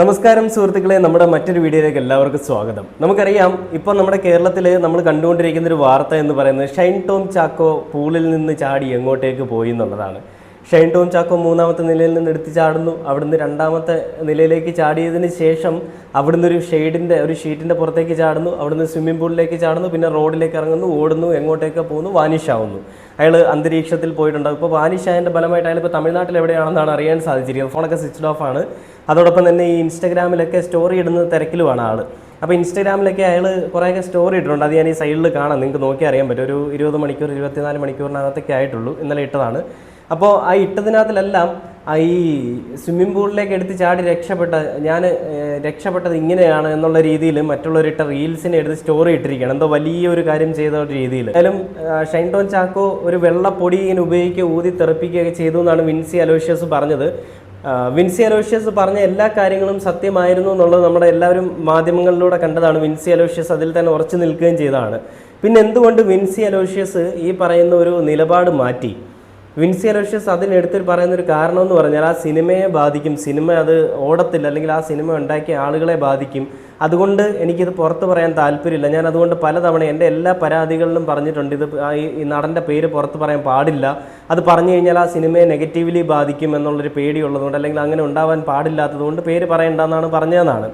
നമസ്കാരം സുഹൃത്തുക്കളെ നമ്മുടെ മറ്റൊരു വീഡിയോയിലേക്ക് എല്ലാവർക്കും സ്വാഗതം. നമുക്കറിയാം ഇപ്പോൾ നമ്മുടെ കേരളത്തിൽ നമ്മൾ കണ്ടുകൊണ്ടിരിക്കുന്ന ഒരു വാർത്ത എന്ന് പറയുന്നത് ഷൈൻ ടോം ചാക്കോ പൂളിൽ നിന്ന് ചാടി എങ്ങോട്ടേക്ക് പോയി എന്നുള്ളതാണ്. ഷൈൻ ടോം ചാക്കോ മൂന്നാമത്തെ നിലയിൽ നിന്ന് എടുത്ത് ചാടുന്നു. അവിടുന്ന് രണ്ടാമത്തെ നിലയിലേക്ക് ചാടിയതിന് ശേഷം അവിടുന്ന് ഒരു ഷെയ്ഡിന്റെ ഒരു ഷീറ്റിന്റെ പുറത്തേക്ക് ചാടുന്നു. അവിടുന്ന് സ്വിമ്മിംഗ് പൂളിലേക്ക് ചാടുന്നു. പിന്നെ റോഡിലേക്ക് ഇറങ്ങുന്നു ഓടുന്നു എങ്ങോട്ടേക്ക് പോകുന്നു വാനിഷ് ആവുന്നു അയാൾ അന്തരീക്ഷത്തിൽ പോയിട്ടുണ്ടാകും ഇപ്പോൾ വാനിഷ് ആയതിന്റെ ഫലമായിട്ട് അയാൾ ഇപ്പോൾ തമിഴ്നാട്ടിൽ എവിടെയാണെന്നാണ് അറിയാൻ സാധിച്ചിരിക്കുന്നത്. ഫോണൊക്കെ സ്വിച്ച് ഓഫ് ആണ് അതോടൊപ്പം തന്നെ ഈ ഇൻസ്റ്റഗ്രാമിലൊക്കെ സ്റ്റോറി ഇടുന്ന തിരക്കിലുമാണ് ആൾ അപ്പോൾ ഇൻസ്റ്റഗ്രാമിലൊക്കെ അയാൾ കുറേയൊക്കെ സ്റ്റോറി ഇട്ടിട്ടുണ്ട്. അത് ഞാൻ ഈ സൈഡിൽ കാണാം. നിങ്ങൾക്ക് നോക്കി അറിയാൻ പറ്റും. ഒരു ഇരുപത് മണിക്കൂർ ഇരുപത്തിനാല് മണിക്കൂറിനകത്തൊക്കെ ആയിട്ടുള്ളൂ. ഇന്നലെ ഇട്ടതാണ്. അപ്പോൾ ആ ഇട്ടതിനകത്തിലെല്ലാം ഈ സ്വിമ്മിംഗ് പൂളിലേക്ക് എടുത്ത് ചാടി രക്ഷപ്പെട്ട ഞാൻ രക്ഷപ്പെട്ടത് ഇങ്ങനെയാണ് എന്നുള്ള രീതിയിൽ മറ്റുള്ളവരിട്ട റീൽസിനെ എടുത്ത് സ്റ്റോറി ഇട്ടിരിക്കുകയാണ്. എന്തോ വലിയൊരു കാര്യം ചെയ്ത ഒരു രീതിയിൽ എന്തായാലും ഷൈൻ ടോൺ ചാക്കോ ഒരു വെള്ളപ്പൊടി ഇങ്ങനെ ഉപയോഗിക്കുക ഊതി തെറിപ്പിക്കുകയൊക്കെ ചെയ്തു എന്നാണ് വിൻസി അലോഷ്യസ് പറഞ്ഞത്. വിൻസി അലോഷ്യസ് പറഞ്ഞ എല്ലാ കാര്യങ്ങളും സത്യമായിരുന്നു എന്നുള്ളത് നമ്മുടെ എല്ലാവരും മാധ്യമങ്ങളിലൂടെ കണ്ടതാണ്. വിൻസി അലോഷ്യസ് അതിൽ തന്നെ ഉറച്ചു നിൽക്കുകയും ചെയ്തതാണ്. പിന്നെ എന്തുകൊണ്ട് വിൻസി അലോഷ്യസ് ഈ പറയുന്ന ഒരു നിലപാട് മാറ്റി? വിൻസി അലോഷ്യസ് പറയുന്ന ഒരു കാരണം എന്ന് പറഞ്ഞാൽ ആ സിനിമയെ ബാധിക്കും. സിനിമ അത് ഓടത്തില്ല. അല്ലെങ്കിൽ ആ സിനിമ ഉണ്ടാക്കിയ ആളുകളെ ബാധിക്കും. അതുകൊണ്ട് എനിക്കിത് പുറത്ത് പറയാൻ താല്പര്യമില്ല. ഞാൻ അതുകൊണ്ട് പലതവണ എന്റെ എല്ലാ പരാതികളിലും പറഞ്ഞിട്ടുണ്ട്. ഇത് ഈ നടന്റെ പേര് പുറത്ത് പറയാൻ പാടില്ല. അത് പറഞ്ഞു കഴിഞ്ഞാൽ ആ സിനിമയെ നെഗറ്റീവ്ലി ബാധിക്കും എന്നുള്ളൊരു പേടിയുള്ളതുകൊണ്ട് അല്ലെങ്കിൽ അങ്ങനെ ഉണ്ടാവാൻ പാടില്ലാത്തതുകൊണ്ട് പേര് പറയണ്ടെന്നാണ് പറഞ്ഞതെന്നാണ്.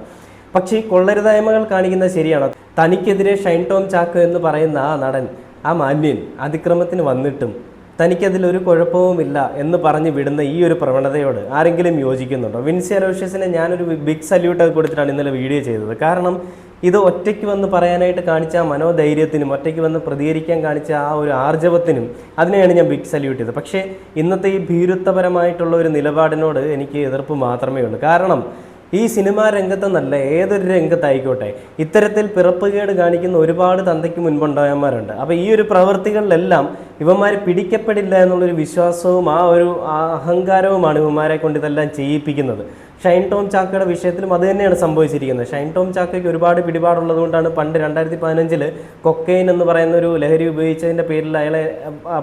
പക്ഷേ ഈ കൊള്ളരുതായ്മകൾ കാണിക്കുന്നത് ശരിയാണ്. തനിക്കെതിരെ ഷൈൻ ടോം ചാക്ക് എന്ന് പറയുന്ന ആ നടൻ ആ മാന്യൻ അതിക്രമത്തിന് വന്നിട്ടും തനിക്കതിൽ ഒരു കുഴപ്പവുമില്ല എന്ന് പറഞ്ഞ് വിടുന്ന ഈ ഒരു പ്രവണതയോട് ആരെങ്കിലും യോജിക്കുന്നുണ്ടോ? വിൻസി അലോഷ്യസിനെ ഞാനൊരു ബിഗ് സല്യൂട്ട് കൊടുത്തിട്ടാണ് ഇന്നലെ വീഡിയോ ചെയ്തത്. കാരണം ഇത് ഒറ്റയ്ക്ക് വന്ന് പറയാനായിട്ട് കാണിച്ച ആ മനോധൈര്യത്തിനും ഒറ്റയ്ക്ക് വന്ന് പ്രതികരിക്കാൻ കാണിച്ച ആ ഒരു ആർജവത്തിനും അതിനെയാണ് ഞാൻ ബിഗ് സല്യൂട്ട് ചെയ്തത്. പക്ഷേ ഇന്നത്തെ ഈ ഭീരുത്വപരമായിട്ടുള്ള ഒരു നിലപാടിനോട് എനിക്ക് എതിർപ്പ് മാത്രമേ ഉള്ളൂ. കാരണം ഈ സിനിമാ രംഗത്തെന്നല്ല ഏതൊരു രംഗത്തായിക്കോട്ടെ ഇത്തരത്തിൽ പിറപ്പുകേട് കാണിക്കുന്ന ഒരുപാട് തന്തയ്ക്ക് മുൻപുണ്ടായന്മാരുണ്ട് അപ്പോൾ ഈ ഒരു പ്രവൃത്തികളിലെല്ലാം ഇവന്മാർ പിടിക്കപ്പെടില്ല എന്നുള്ളൊരു വിശ്വാസവും ആ ഒരു അഹങ്കാരവുമാണ് ഇവന്മാരെ കൊണ്ട് ഇതെല്ലാം ചെയ്യിപ്പിക്കുന്നത്. ഷൈൻ ടോം ചാക്കയുടെ വിഷയത്തിലും അത് തന്നെയാണ് സംഭവിച്ചിരിക്കുന്നത്. ഷൈൻ ടോം ചാക്കയ്ക്ക് ഒരുപാട് പിടിപാടുള്ളത് കൊണ്ടാണ് പണ്ട് രണ്ടായിരത്തി പതിനഞ്ചിൽ കൊക്കൈൻ എന്ന് പറയുന്ന ഒരു ലഹരി ഉപയോഗിച്ചതിന്റെ പേരിൽ അയാളെ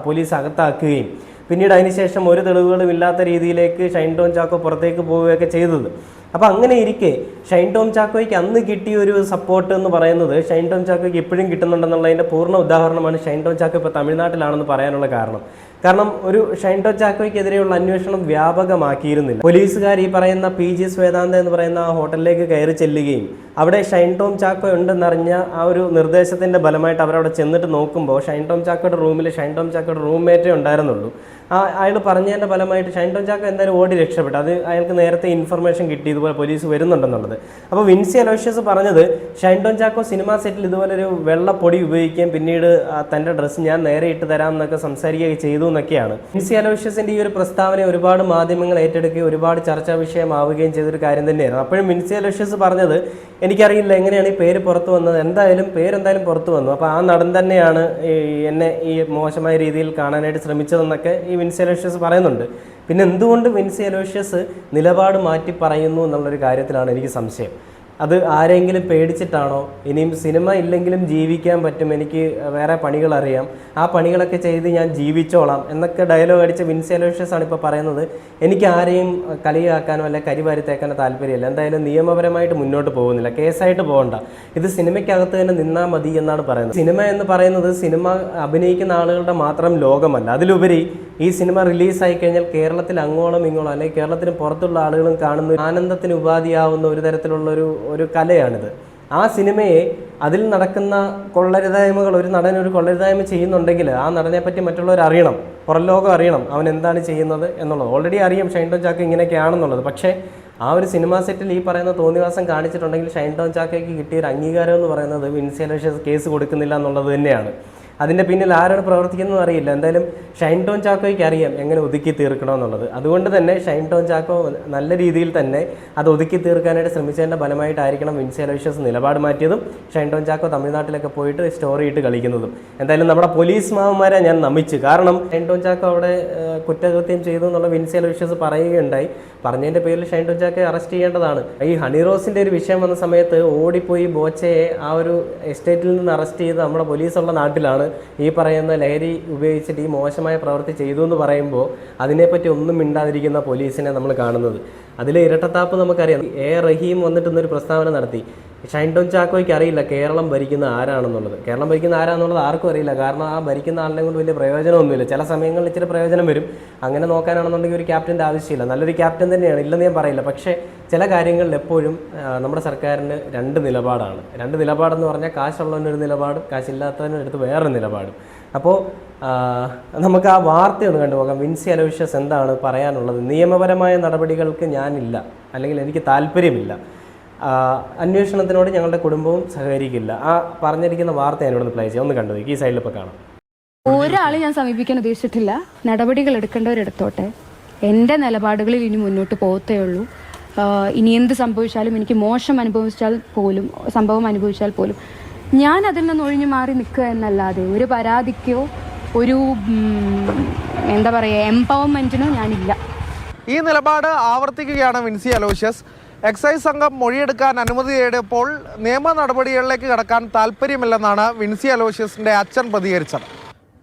പോലീസ് അകത്താക്കുകയും പിന്നീട് അതിനുശേഷം ഒരു തെളിവുകളും ഇല്ലാത്ത രീതിയിലേക്ക് ഷൈൻ ടോം ചാക്കോ പുറത്തേക്ക് പോവുകയൊക്കെ ചെയ്തത്. അപ്പോൾ അങ്ങനെ ഇരിക്കെ. ഷൈൻ ടോം ചാക്കോയ്ക്ക് അന്ന് കിട്ടിയ ഒരു സപ്പോർട്ട് എന്ന് പറയുന്നത് ഷൈൻ ടോം ചാക്കോയ്ക്ക് എപ്പോഴും കിട്ടുന്നുണ്ടെന്നുള്ളതിന്റെ പൂർണ ഉദാഹരണമാണ് ഷൈൻ ടോം ചാക്കോ ഇപ്പോൾ തമിഴ്നാട്ടിലാണെന്ന് പറയാനുള്ള കാരണം. കാരണം ഒരു ഷൈൻ ടോ ചാക്കോയ്ക്കെതിരെയുള്ള അന്വേഷണം വ്യാപകമാക്കിയിരുന്നില്ല. പോലീസുകാർ ഈ പറയുന്ന പി ജി സ്വേദാന്ത എന്ന് പറയുന്ന ആ ഹോട്ടലിലേക്ക് കയറി ചെല്ലുകയും അവിടെ ഷൈൻ ടോം ചാക്കോ ഉണ്ടെന്നറിഞ്ഞ ആ ഒരു നിർദ്ദേശത്തിന്റെ ഫലമായിട്ട് അവരവിടെ ചെന്നിട്ട് നോക്കുമ്പോൾ ഷൈൻ ടോം ചാക്കോയുടെ റൂമിൽ ഷൈൻ ടോം ചാക്കോയുടെ റൂംമേറ്റേ ഉണ്ടായിരുന്നുള്ളൂ. ആ അയാൾ പറഞ്ഞതിന്റെ ഫലമായിട്ട് ഷൈൻ ടോം ചാക്കോ എന്തായാലും ഓടി രക്ഷപ്പെട്ടു. അത് അയാൾക്ക് നേരത്തെ ഇൻഫർമേഷൻ കിട്ടി ഇതുപോലെ പോലീസ് വരുന്നുണ്ടെന്നുള്ളത്. അപ്പോൾ വിൻസി അലോഷ്യസ് പറഞ്ഞത് ഷൈൻ ടോം ചാക്കോ സിനിമാ സെറ്റിൽ ഇതുപോലെ ഒരു വെള്ളപ്പൊടി ഉപയോഗിക്കുകയും പിന്നീട് തന്റെ ഡ്രസ്സ് ഞാൻ നേരെ ഇട്ട് തരാം എന്നൊക്കെ സംസാരിക്കുകയൊക്കെ ചെയ്തു എന്നൊക്കെയാണ്. വിൻസി അലോഷ്യസിന്റെ ഈ ഒരു പ്രസ്താവന ഒരുപാട് മാധ്യമങ്ങൾ ഏറ്റെടുക്കുകയും ഒരുപാട് ചർച്ചാ വിഷയമാവുകയും ചെയ്തൊരു കാര്യം തന്നെയായിരുന്നു. അപ്പോഴും മിൻസി അലോഷ്യസ് പറഞ്ഞത് എനിക്കറിയില്ല എങ്ങനെയാണ് ഈ പേര് പുറത്തു വന്നത് എന്തായാലും പേരെന്തായാലും പുറത്തു വന്നു. അപ്പോൾ ആ നടൻ തന്നെയാണ് എന്നെ ഈ മോശമായ രീതിയിൽ കാണാനായിട്ട് ശ്രമിച്ചതെന്നൊക്കെ ഈ വിൻസി അലോഷ്യസ് പറയുന്നുണ്ട്. പിന്നെ എന്തുകൊണ്ട് വിൻസി അലോഷ്യസ് നിലപാട് മാറ്റി പറയുന്നു എന്നുള്ളൊരു കാര്യത്തിലാണ് എനിക്ക് സംശയം. അത് ആരെങ്കിലും പേടിച്ചിട്ടാണോ? ഇനിയും സിനിമ ഇല്ലെങ്കിലും ജീവിക്കാൻ പറ്റും. എനിക്ക് വേറെ പണികൾ അറിയാം. ആ പണികളൊക്കെ ചെയ്ത് ഞാൻ ജീവിച്ചോളാം എന്നൊക്കെ ഡയലോഗ് അടിച്ച വിൻസി ആണ് ഇപ്പോൾ പറയുന്നത്. എനിക്ക് ആരെയും കളിയാക്കാനോ അല്ലെ കരിവാരിത്തേക്കാനോ താല്പര്യമില്ല. എന്തായാലും നിയമപരമായിട്ട് മുന്നോട്ട് പോകുന്നില്ല. കേസായിട്ട് പോകണ്ട. ഇത് സിനിമയ്ക്കകത്ത് തന്നെ നിന്നാൽ മതി എന്നാണ് പറയുന്നത്. സിനിമ എന്ന് പറയുന്നത് സിനിമ അഭിനയിക്കുന്ന ആളുകളുടെ മാത്രം ലോകമല്ല. അതിലുപരി ഈ സിനിമ റിലീസായി കഴിഞ്ഞാൽ കേരളത്തിൽ അങ്ങോളം ഇങ്ങോളം അല്ലെങ്കിൽ കേരളത്തിന് പുറത്തുള്ള ആളുകളും കാണുന്ന ആനന്ദത്തിന് ഉപാധിയാവുന്ന ഒരു തരത്തിലുള്ള ഒരു ഒരു കലയാണിത്. ആ സിനിമയെ അതിൽ നടക്കുന്ന കൊള്ളരുതായ്മകൾ ഒരു നടൻ ഒരു കൊള്ളരുതായ്മ ചെയ്യുന്നുണ്ടെങ്കിൽ ആ നടനെ പറ്റി മറ്റുള്ളവർ അറിയണം. പുറം ലോകം അറിയണം അവൻ എന്താണ് ചെയ്യുന്നത് എന്നുള്ളത്. ഓൾറെഡി അറിയാം ഷൈൻ ടോൺ ചാക്ക് ഇങ്ങനെയൊക്കെയാണെന്നുള്ളത്. പക്ഷേ ആ ഒരു സിനിമ സെറ്റിൽ ഈ പറയുന്ന തോന്നിവാസം കാണിച്ചിട്ടുണ്ടെങ്കിൽ ഷൈൻ ടോൺ ചാക്കയ്ക്ക് കിട്ടിയ ഒരു അംഗീകാരം എന്ന് പറയുന്നത് വിൻസി അലോഷ്യസ് കേസ് കൊടുക്കുന്നില്ല എന്നുള്ളത് തന്നെയാണ്. അതിന്റെ പിന്നിൽ ആരാണ് പ്രവർത്തിക്കുന്നത് അറിയില്ല. എന്തായാലും ഷൈൻ ടോൺ ചാക്കോയ്ക്ക് അറിയാം എങ്ങനെ ഒതുക്കി തീർക്കണമെന്നുള്ളത് അതുകൊണ്ട് തന്നെ ഷൈൻ ടോൺ ചാക്കോ നല്ല രീതിയിൽ തന്നെ അത് ഒതുക്കി തീർക്കാനായിട്ട് ശ്രമിച്ചതിന്റെ ഫലമായിട്ടായിരിക്കണം വിൻസി അലോഷ്യസ് നിലപാട് മാറ്റിയതും ഷൈൻ ടോൺ ചാക്കോ തമിഴ്നാട്ടിലൊക്കെ പോയിട്ട് സ്റ്റോറി ഇട്ട് കളിക്കുന്നതും. എന്തായാലും നമ്മുടെ പോലീസ് മാവന്മാരെ ഞാൻ നമിച്ചു. കാരണം ഷൈൻ ടോൺ ചാക്കോ അവിടെ കുറ്റകൃത്യം ചെയ്തു എന്നുള്ള വിൻസി അലോഷ്യസ് പറയുകയുണ്ടായി. പറഞ്ഞതിന്റെ പേരിൽ ഷൈൻ ടോം അറസ്റ്റ് ചെയ്യേണ്ടതാണ്. ഈ ഹണി റോസിന്റെ ഒരു വിഷയം വന്ന സമയത്ത് ഓടിപ്പോയി ബോച്ചയെ ആ ഒരു എസ്റ്റേറ്റിൽ നിന്ന് അറസ്റ്റ് ചെയ്ത് നമ്മുടെ പോലീസുള്ള നാട്ടിലാണ് ഈ പറയുന്ന ലഹരി ഉപയോഗിച്ചിട്ട് ഈ മോശമായ പ്രവൃത്തി ചെയ്തു എന്ന് പറയുമ്പോൾ അതിനെപ്പറ്റി ഒന്നും മിണ്ടാതിരിക്കുന്ന പോലീസിനെ നമ്മൾ കാണുന്നത്. അതിലെ ഇരട്ടത്താപ്പ് നമുക്കറിയാം. എ റഹീം വന്നിട്ടൊന്നൊരു പ്രസ്താവന നടത്തി. ഷൈൻ ടോം ചാക്കോയ്ക്ക് അറിയില്ല കേരളം ഭരിക്കുന്ന ആരാണെന്നുള്ളത്. കേരളം ഭരിക്കുന്ന ആരാണെന്നുള്ളത് ആർക്കും അറിയില്ല. കാരണം ആ ഭരിക്കുന്ന ആളിനെ കൊണ്ട് വലിയ പ്രയോജനമൊന്നുമില്ല. ചില സമയങ്ങളിൽ ഇച്ചിരി പ്രയോജനം വരും. അങ്ങനെ നോക്കാനാണെന്നുണ്ടെങ്കിൽ ഒരു ക്യാപ്റ്റന്റെ ആവശ്യമില്ല. നല്ലൊരു ക്യാപ്റ്റൻ തന്നെയാണ് ഇല്ലെന്ന് ഞാൻ പറയില്ല. പക്ഷേ ചില കാര്യങ്ങളിൽ എപ്പോഴും നമ്മുടെ സർക്കാരിന് രണ്ട് നിലപാടാണ്. രണ്ട് നിലപാടെന്ന് പറഞ്ഞാൽ കാശുള്ളവനൊരു നിലപാടും കാശില്ലാത്തവനടുത്ത് വേറൊരു നിലപാടും. അപ്പോൾ നമുക്ക് ആ വാർത്തയൊന്ന് കണ്ടുപോകാം വിൻസി അലോഷ്യസ് എന്താണ് പറയാനുള്ളത്? നിയമപരമായ നടപടികൾക്ക് ഞാനില്ല. അല്ലെങ്കിൽ എനിക്ക് താല്പര്യമില്ല. അന്വേഷണത്തിനോട് ഞങ്ങളുടെ കുടുംബവും സഹകരിക്കില്ല. ആ പറഞ്ഞിരിക്കുന്ന വാർത്ത ഞാനിവിടെ പ്ലേ ചെയ്യാം. ഒന്ന് കണ്ടു ഈ സൈഡിൽ ഇപ്പോൾ കാണാം. ഒരാളെ ഞാൻ സമീപിക്കാൻ ഉദ്ദേശിച്ചിട്ടില്ല. നടപടികൾ എടുക്കേണ്ടവരെടുത്തോട്ടെ എന്റെ നിലപാടുകളിൽ ഇനി മുന്നോട്ട് പോകത്തേ ഉള്ളൂ. ഇനി എന്ത് സംഭവിച്ചാലും എനിക്ക് മോശം അനുഭവിച്ചാൽ പോലും സംഭവം അനുഭവിച്ചാൽ പോലും ഞാൻ അതിൽ നിന്ന് ഒഴിഞ്ഞു മാറി നിൽക്കുക എന്നല്ലാതെ ഒരു പരാതിക്കോ ഒരു എന്താ പറയുക എംപവർമെന്റിനോ ഞാനില്ല. ഈ നിലപാട് ആവർത്തിക്കുകയാണ് വിൻസി അലോഷ്യസ്. എക്സൈസ് സംഘം മൊഴിയെടുക്കാൻ അനുമതി തേടിയപ്പോൾ നിയമ നടപടികളിലേക്ക് കടക്കാൻ താല്പര്യമില്ലെന്നാണ് വിൻസി അലോഷ്യസിന്റെ അച്ഛൻ പ്രതികരിച്ചത്.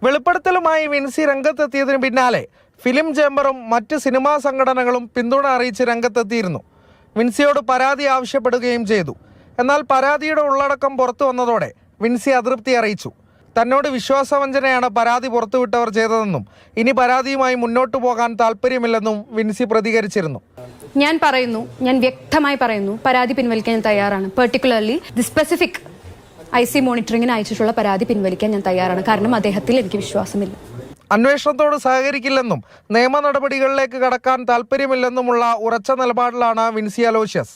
വെളിപ്പെടുത്തലുമായി വിൻസി രംഗത്തെത്തിയതിന് പിന്നാലെ ഫിലിം ചേംബറും മറ്റ് സിനിമാ സംഘടനകളും പിന്തുണ അറിയിച്ച് രംഗത്തെത്തിയിരുന്നു. വിൻസിയോട് പരാതി ആവശ്യപ്പെടുകയും ചെയ്തു. എന്നാൽ പരാതിയുടെ ഉള്ളടക്കം പുറത്തു വന്നതോടെ വിൻസി അതൃപ്തി അറിയിച്ചു. തന്നോട് വിശ്വാസവഞ്ചനയാണ് പരാതി പുറത്തുവിട്ടവർ ചെയ്തതെന്നും ഇനി പരാതിയുമായി മുന്നോട്ടു പോകാൻ താല്പര്യമില്ലെന്നും വിൻസി പ്രതികരിച്ചിരുന്നു. ഞാൻ പറയുന്നു ഞാൻ വ്യക്തമായി പറയുന്നു പരാതി പിൻവലിക്കാൻ ഞാൻ തയ്യാറാണ്. Particularly the specific I C മോണിറ്ററിങ്ങിന് അയച്ചിട്ടുള്ള പരാതി പിൻവലിക്കാൻ ഞാൻ തയ്യാറാണ്. കാരണം അദ്ദേഹത്തിൽ എനിക്ക് വിശ്വാസമില്ല. അന്വേഷണത്തോട് സഹകരിക്കില്ലെന്നും നിയമ നടപടികളിലേക്ക് കടക്കാൻ താല്പര്യമില്ലെന്നുമുള്ള ഉറച്ച നിലപാടിലാണ് വിൻസി അലോഷ്യസ്.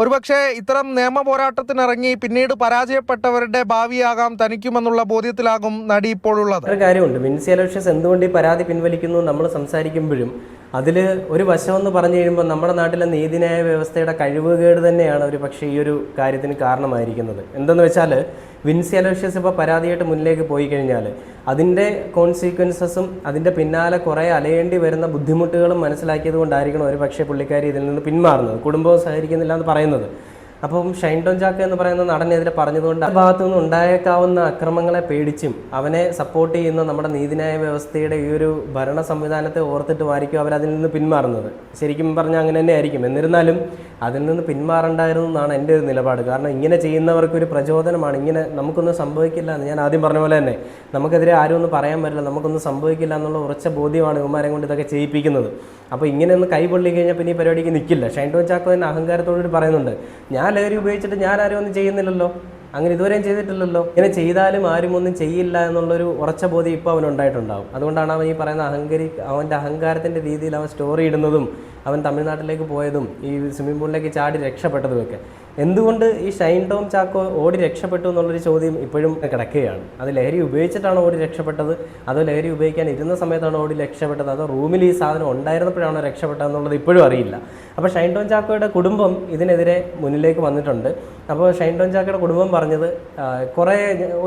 ഒരുപക്ഷെ ഇത്തരം നിയമ പോരാട്ടത്തിനിറങ്ങി പിന്നീട് പരാജയപ്പെട്ടവരുടെ ഭാവിയാകാം തനിക്കുമെന്നുള്ള ബോധ്യത്തിലാകും നടി ഇപ്പോഴുള്ളത്. ഒരു കാര്യമുണ്ട്. മിൻസി അലോഷ്യസ് എന്തുകൊണ്ട് ഈ പരാതി പിൻവലിക്കുന്നു നമ്മൾ സംസാരിക്കുമ്പോഴും അതിൽ ഒരു വശമെന്ന് പറഞ്ഞു കഴിയുമ്പോൾ നമ്മുടെ നാട്ടിലെ നീതിന്യായ വ്യവസ്ഥയുടെ കഴിവുകേട് തന്നെയാണ് ഒരു പക്ഷേ ഈ ഒരു കാര്യത്തിന് കാരണമായിരിക്കുന്നത്. എന്തെന്ന് വെച്ചാൽ വിൻസി അലോഷ്യസ് ഇപ്പോൾ പരാതിയായിട്ട് മുന്നിലേക്ക് പോയി കഴിഞ്ഞാൽ അതിന്റെ കോൺസിക്വൻസസും അതിന്റെ പിന്നാലെ കുറേ അലയേണ്ടി വരുന്ന ബുദ്ധിമുട്ടുകളും മനസ്സിലാക്കിയത് കൊണ്ടായിരിക്കണം ഒരു പക്ഷേ പുള്ളിക്കാരി ഇതിൽ നിന്ന് പിന്മാറുന്നത് കുടുംബവും സഹകരിക്കുന്നില്ല എന്ന് പറയുന്നത്. അപ്പം ഷൈൻ ടോൺ ചാക്ക എന്ന് പറയുന്ന നടനെതിരെ പറഞ്ഞതുകൊണ്ട് ആ ഭാഗത്തു നിന്ന് ഉണ്ടായേക്കാവുന്ന അക്രമങ്ങളെ പേടിച്ചും അവനെ സപ്പോർട്ട് ചെയ്യുന്ന നമ്മുടെ നീതിന്യായ വ്യവസ്ഥയുടെ ഈ ഒരു ഭരണ സംവിധാനത്തെ ഓർത്തിട്ടുമായിരിക്കും അവരതിൽ നിന്ന് പിന്മാറുന്നത്. ശരിക്കും പറഞ്ഞാൽ അങ്ങനെ തന്നെ ആയിരിക്കും. എന്നിരുന്നാലും അതിൽ നിന്ന് പിന്മാറണ്ടായിരുന്നു എന്നാണ് എന്റെ ഒരു നിലപാട്. കാരണം ഇങ്ങനെ ചെയ്യുന്നവർക്കൊരു പ്രചോദനമാണ്. ഇങ്ങനെ നമുക്കൊന്നും സംഭവിക്കില്ല എന്ന് ഞാൻ ആദ്യം പറഞ്ഞ പോലെ തന്നെ. നമുക്കെതിരെ ആരും ഒന്നും പറയാൻ പറ്റില്ല. നമുക്കൊന്നും സംഭവിക്കില്ല എന്നുള്ള ഉറച്ച ബോധ്യമാണ് ഇവന്മാരെ കൊണ്ട് ഇതൊക്കെ ചെയ്യിപ്പിക്കുന്നത്. അപ്പോൾ ഇങ്ങനെ ഒന്ന് കൈ പൊള്ളി കഴിഞ്ഞാൽ പിന്നെ ഈ പരിപാടിക്ക് നിൽക്കില്ല ഷൈൻഡോ ചാക്കോ തന്നെ അഹങ്കാരത്തോടുകൂടി പറയുന്നുണ്ട്. ഞാൻ ലഹരി ഉപയോഗിച്ചിട്ട് ഞാൻ ആരും ഒന്നും ചെയ്യുന്നില്ലല്ലോ. അങ്ങനെ ഇതുവരെയും ചെയ്തിട്ടില്ലല്ലോ. ഇങ്ങനെ ചെയ്താലും ആരും ഒന്നും ചെയ്യില്ല എന്നുള്ളൊരു ഉറച്ച ബോധ്യം ഇപ്പോൾ അവനുണ്ടായിട്ടുണ്ടാവും. അതുകൊണ്ടാണ് അവൻ ഈ പറയുന്ന അഹങ്കരി അവന്റെ അഹങ്കാരത്തിന്റെ രീതിയിൽ അവൻ സ്റ്റോറി ഇടുന്നതും അവൻ തമിഴ്നാട്ടിലേക്ക് പോയതും ഈ സ്വിമ്മിംഗ് പൂളിലേക്ക് ചാടി രക്ഷപ്പെട്ടതുമൊക്കെ. എന്തുകൊണ്ട് ഈ ഷൈൻ ടോം ചാക്കോ ഓടി രക്ഷപ്പെട്ടു എന്നുള്ളൊരു ചോദ്യം ഇപ്പോഴും കിടക്കുകയാണ്? അത് ലഹരി ഉപയോഗിച്ചിട്ടാണോ ഓടി രക്ഷപ്പെട്ടത്? അതോ ലഹരി ഉപയോഗിക്കാൻ ഇരുന്ന സമയത്താണോ ഓടി രക്ഷപ്പെട്ടത്? അതോ റൂമിൽ ഈ സാധനം ഉണ്ടായിരുന്നപ്പോഴാണോ രക്ഷപ്പെട്ടതെന്നുള്ളത് ഇപ്പോഴും അറിയില്ല. അപ്പോൾ ഷൈൻ ടോം ചാക്കോയുടെ കുടുംബം ഇതിനെതിരെ മുന്നിലേക്ക് വന്നിട്ടുണ്ട്. അപ്പോൾ ഷൈൻ ടോം ചാക്കോയുടെ കുടുംബം പറഞ്ഞത് കുറേ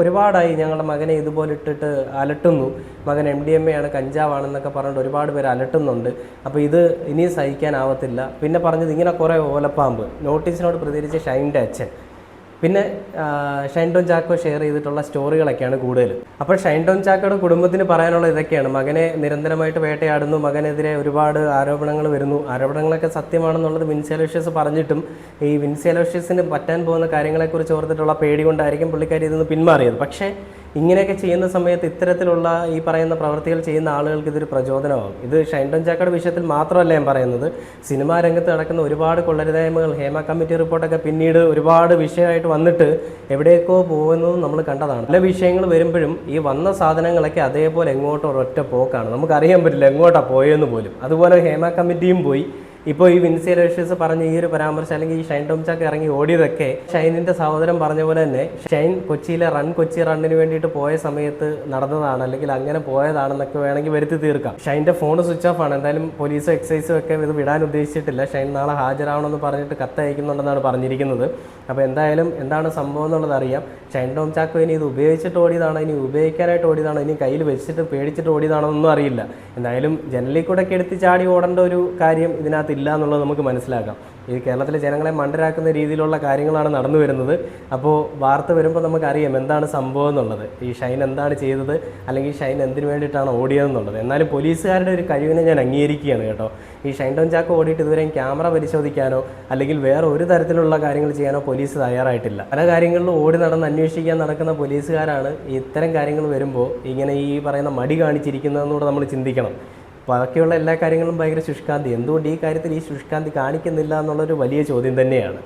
ഒരുപാടായി ഞങ്ങളുടെ മകനെ ഇതുപോലെ ഇട്ടിട്ട് അലട്ടുന്നു. മകൻ എം ഡി എം എ ആണ് കഞ്ചാവാണെന്നൊക്കെ പറഞ്ഞിട്ട് ഒരുപാട് പേര് അലട്ടുന്നുണ്ട്. അപ്പോൾ ഇത് ഇനി സഹിക്കാനാവത്തില്ല. പിന്നെ പറഞ്ഞത് ഇങ്ങനെ കുറേ ഓലപ്പാമ്പ്. നോട്ടീസിനോട് പ്രതികരിച്ച ഷൈന്റെ അച്ഛൻ. പിന്നെ ഷൈൻ ചാക്കോ ഷെയർ ചെയ്തിട്ടുള്ള സ്റ്റോറികളൊക്കെയാണ് കൂടുതൽ. അപ്പോൾ ഷൈൻ ടോൺ ചാക്കോയുടെ കുടുംബത്തിന് പറയാനുള്ള ഇതൊക്കെയാണ്. മകനെ നിരന്തരമായിട്ട് വേട്ടയാടുന്നു. മകനെതിരെ ഒരുപാട് ആരോപണങ്ങൾ വരുന്നു. ആരോപണങ്ങളൊക്കെ സത്യമാണെന്നുള്ളത് വിൻസേലോഷ്യസ് പറഞ്ഞിട്ടും ഈ വിൻസേലോഷ്യസിന് പറ്റാൻ പോകുന്ന കാര്യങ്ങളെക്കുറിച്ച് ഓർത്തിട്ടുള്ള പേടി കൊണ്ടായിരിക്കും പുള്ളിക്കാരി ഇതിൽ നിന്ന് പിന്മാറിയത്. പക്ഷേ ഇങ്ങനെയൊക്കെ ചെയ്യുന്ന സമയത്ത് ഇത്തരത്തിലുള്ള ഈ പറയുന്ന പ്രവർത്തികൾ ചെയ്യുന്ന ആളുകൾക്ക് ഇതൊരു പ്രചോദനമാകും. ഇത് ഷൈൻഡൻ ചാക്കയുടെ വിഷയത്തിൽ മാത്രമല്ല ഞാൻ പറയുന്നത്. സിനിമാ രംഗത്ത് നടക്കുന്ന ഒരുപാട് കൊള്ളരുതായ്മകൾ ഹേമ കമ്മിറ്റി റിപ്പോർട്ടൊക്കെ പിന്നീട് ഒരുപാട് വിഷയമായിട്ട് വന്നിട്ട് എവിടേക്കോ പോകുന്നതും നമ്മൾ കണ്ടതാണ്. പല വിഷയങ്ങൾ വരുമ്പോഴും ഈ വന്ന സാധനങ്ങളൊക്കെ അതേപോലെ എങ്ങോട്ടോ ഒരൊറ്റ പോക്കാണ്. നമുക്കറിയാൻ പറ്റില്ല എങ്ങോട്ടാണ് പോയെന്ന് പോലും. അതുപോലെ ഹേമ കമ്മിറ്റിയും പോയി. ഇപ്പോൾ ഈ വിൻസി അലോഷ്യസ് പറഞ്ഞ ഈ ഒരു പരാമർശം അല്ലെങ്കിൽ ഈ ഷൈൻ ടോംചാക്ക് ഇറങ്ങി ഓടിയതൊക്കെ ഷൈനിന്റെ സഹോദരൻ പറഞ്ഞ പോലെ തന്നെ ഷൈൻ കൊച്ചിയിലെ റൺ കൊച്ചി റണ്ണിന് വേണ്ടിയിട്ട് പോയ സമയത്ത് നടന്നതാണ് അല്ലെങ്കിൽ അങ്ങനെ പോയതാണെന്നൊക്കെ വേണമെങ്കിൽ വരുത്തി തീർക്കാം. ഷൈന്റെ ഫോൺ സ്വിച്ച് ഓഫ് ആണ്. എന്തായാലും പോലീസും എക്സൈസും ഒക്കെ ഇത് വിടാൻ ഉദ്ദേശിച്ചിട്ടില്ല. ഷൈൻ നാളെ ഹാജരാവണമെന്ന് പറഞ്ഞിട്ട് കത്ത് അയക്കുന്നുണ്ടെന്നാണ് പറഞ്ഞിരിക്കുന്നത്. അപ്പോൾ എന്തായാലും എന്താണ് സംഭവം എന്നുള്ളത് അറിയാം. ഷൈൻ ഹോം ചാക്കോ ഇനി ഇത് ഉപയോഗിച്ചിട്ട് ഓടിയതാണോ? ഇനി ഉപയോഗിക്കാനായിട്ട് ഓടിയതാണോ? ഇനി കയ്യിൽ വെച്ചിട്ട് പേടിച്ചിട്ട് ഓടിയതാണോ ഒന്നും അറിയില്ല. എന്തായാലും ജനലിൽ കൂടെ എടുത്ത് ചാടി ഓടേണ്ട ഒരു കാര്യം ഇതിനകത്ത് ഇല്ല എന്നുള്ളത് നമുക്ക് മനസ്സിലാക്കാം. ഈ കേരളത്തിലെ ജനങ്ങളെ മണ്ടരാക്കുന്ന രീതിയിലുള്ള കാര്യങ്ങളാണ് നടന്നു വരുന്നത്. അപ്പോൾ വാർത്ത വരുമ്പോൾ നമുക്കറിയാം എന്താണ് സംഭവം എന്നുള്ളത്. ഈ ഷൈൻ എന്താണ് ചെയ്തത്? അല്ലെങ്കിൽ ഷൈൻ എന്തിനു വേണ്ടിയിട്ടാണ് ഓടിയതെന്നുള്ളത്. എന്നാലും പോലീസുകാരുടെ ഒരു കഴിവിനെ ഞാൻ അംഗീകരിക്കുകയാണ് കേട്ടോ. ഈ ഷൈൻ ടോൺ ചാക്ക് ഓടിയിട്ട് ഇതുവരെയും ക്യാമറ പരിശോധിക്കാനോ അല്ലെങ്കിൽ വേറെ ഒരു തരത്തിലുള്ള കാര്യങ്ങൾ ചെയ്യാനോ പോലീസ് തയ്യാറായിട്ടില്ല. പല കാര്യങ്ങളിലും ഓടി നടന്ന് അന്വേഷിക്കാൻ നടക്കുന്ന പോലീസുകാരാണ് ഇത്തരം കാര്യങ്ങൾ വരുമ്പോൾ ഇങ്ങനെ ഈ പറയുന്ന മടി കാണിച്ചിരിക്കുന്നതെന്നുകൂടെ നമ്മൾ ചിന്തിക്കണം. ബാക്കിയുള്ള എല്ലാ കാര്യങ്ങളും ഭയങ്കര ശുഷ്കാന്തി. എന്തുകൊണ്ട് ഈ കാര്യത്തിൽ ഈ ശുഷ്കാന്തി കാണിക്കുന്നില്ല എന്നുള്ളൊരു വലിയ ചോദ്യം തന്നെയാണ്.